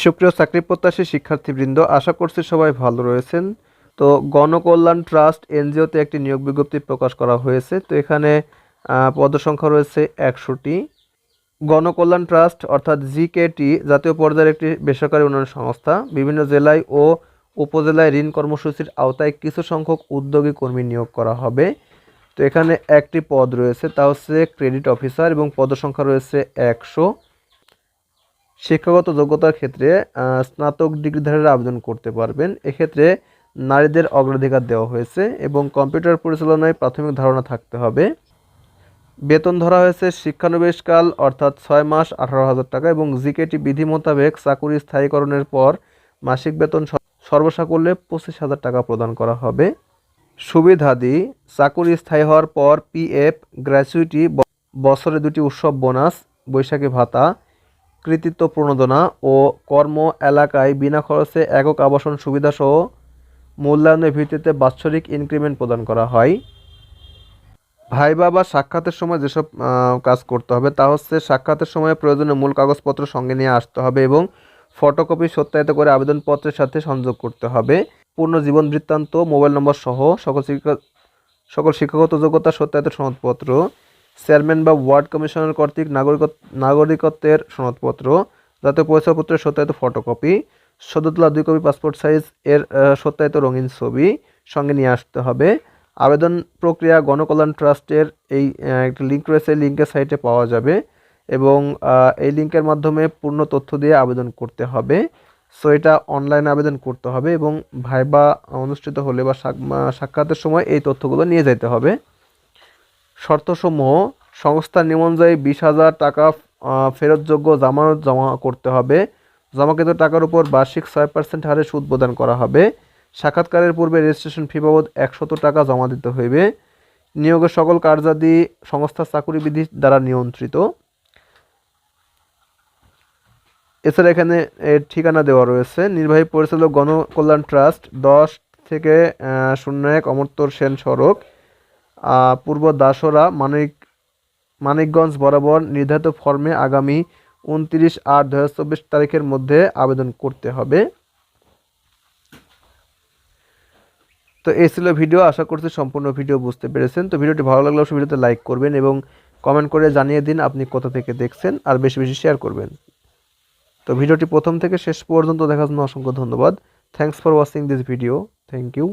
সুপ্রিয় চাকরি প্রত্যাশী শিক্ষার্থীবৃন্দ, আশা করছি সবাই ভালো রয়েছেন। তো গণকল্যাণ ট্রাস্ট এনজিওতে একটি নিয়োগ বিজ্ঞপ্তি প্রকাশ করা হয়েছে। তো এখানে পদসংখ্যা রয়েছে একশোটি। গণকল্যাণ ট্রাস্ট অর্থাৎ জিকেটি জাতীয় পর্যায়ের একটি বেসরকারি উন্নয়ন সংস্থা। বিভিন্ন জেলায় ও উপজেলায় ঋণ কর্মসূচির আওতায় কিছু সংখ্যক উদ্যোগী কর্মী নিয়োগ করা হবে। তো এখানে একটি পদ রয়েছে, তা হচ্ছে ক্রেডিট অফিসার এবং পদসংখ্যা রয়েছে একশো। শিক্ষাগত যোগ্যতার ক্ষেত্রে স্নাতক ডিগ্রিধারীরা আবেদন করতে পারবেন। এক্ষেত্রে নারীদের অগ্রাধিকার দেওয়া হয়েছে এবং কম্পিউটার পরিচালনায় প্রাথমিক ধারণা থাকতে হবে। বেতন ধরা হয়েছে শিক্ষানবিশকাল, অর্থাৎ ছয় মাস, আঠারো হাজার টাকা এবং জিকেটি বিধি মোতাবেক চাকুরি স্থায়ীকরণের পর মাসিক বেতন সর্বসাকুল্যে পঁচিশ হাজার টাকা প্রদান করা হবে। সুবিধাদি, চাকুরি স্থায়ী হওয়ার পর পিএফ গ্র্যাচুইটি বছরে দুটি উৎসব বোনাস, বৈশাখী ভাতা কৃতিত্ব প্রণোদনা ও কর্ম এলাকায় বিনা খরচে একক আবাসন সুবিধাসহ মূল্যায়নের ভিত্তিতে বাৎসরিক ইনক্রিমেন্ট প্রদান করা হয়। ভাইবা বা সাক্ষাতের সময় যেসব কাজ করতে হবে তা হচ্ছে সাক্ষাতের সময় প্রয়োজনীয় মূল কাগজপত্র সঙ্গে নিয়ে আসতে হবে এবং ফটোকপি সত্যায়িত করে আবেদনপত্রের সাথে সংযোগ করতে হবে। পূর্ণ জীবন বৃত্তান্ত মোবাইল নম্বর সহ সকল শিক্ষা, সকল শিক্ষাগত যোগ্যতা সত্যায়িত সনদপত্র চেয়ারম্যান বা ওয়ার্ড কমিশনার কর্তৃক নাগরিক নাগরিকত্বের সনদপত্র, জাতীয় পরিচয়পত্রের সত্যায়িত ফটোকপি সদ্যতলা দুই কপি পাসপোর্ট সাইজ এর সত্যায়িত রঙিন ছবি সঙ্গে নিয়ে আসতে হবে। আবেদন প্রক্রিয়া গণকল্যাণ ট্রাস্টের এই একটি লিঙ্ক রয়েছে লিঙ্কের সাইটে পাওয়া যাবে এবং এই লিঙ্কের মাধ্যমে পূর্ণ তথ্য দিয়ে আবেদন করতে হবে। সো, এটা অনলাইনে আবেদন করতে হবে এবং ভাইবা অনুষ্ঠিত হলে বা সাক- সাক্ষাতের সময় এই তথ্যগুলো নিয়ে যেতে হবে। শর্তসমূহ, সংস্থার নিবন্ধে বিশ হাজার টাকা ফেরতযোগ্য জামানত জমা করতে হবে। জমাকৃত টাকার উপর বার্ষিক ছয় পার্সেন্ট হারে সুদ প্রদান করা হবে। সাক্ষাৎকারের পূর্বে রেজিস্ট্রেশন ফি বাবদ একশত টাকা জমা দিতে হইবে। নিয়োগের সকল কার্যাদি সংস্থা চাকুরি বিধি দ্বারা নিয়ন্ত্রিত। এছাড়া এখানে এর ঠিকানা দেওয়া রয়েছে। নির্বাহী পরিচালক গণকল্যাণ ট্রাস্ট দশ থেকে শূন্য এক অমর্তর সেন সড়ক। পূর্ব দাসরা মানিক মানিকগঞ্জ বরাবর নির্ধারিত ফর্মে আগামী উনত্রিশ আট দু তারিখের মধ্যে আবেদন করতে হবে। তো এই ছিল ভিডিও। আশা করছি সম্পূর্ণ ভিডিও বুঝতে পেরেছেন। তো ভিডিওটি ভালো লাগলে অবশ্যই ভিডিওতে লাইক করবেন এবং কমেন্ট করে জানিয়ে দিন আপনি কোথা থেকে দেখছেন আর বেশি বেশি শেয়ার করবেন। তো ভিডিওটি প্রথম থেকে শেষ পর্যন্ত দেখার জন্য অসংখ্য ধন্যবাদ। Thanks for watching this video thank you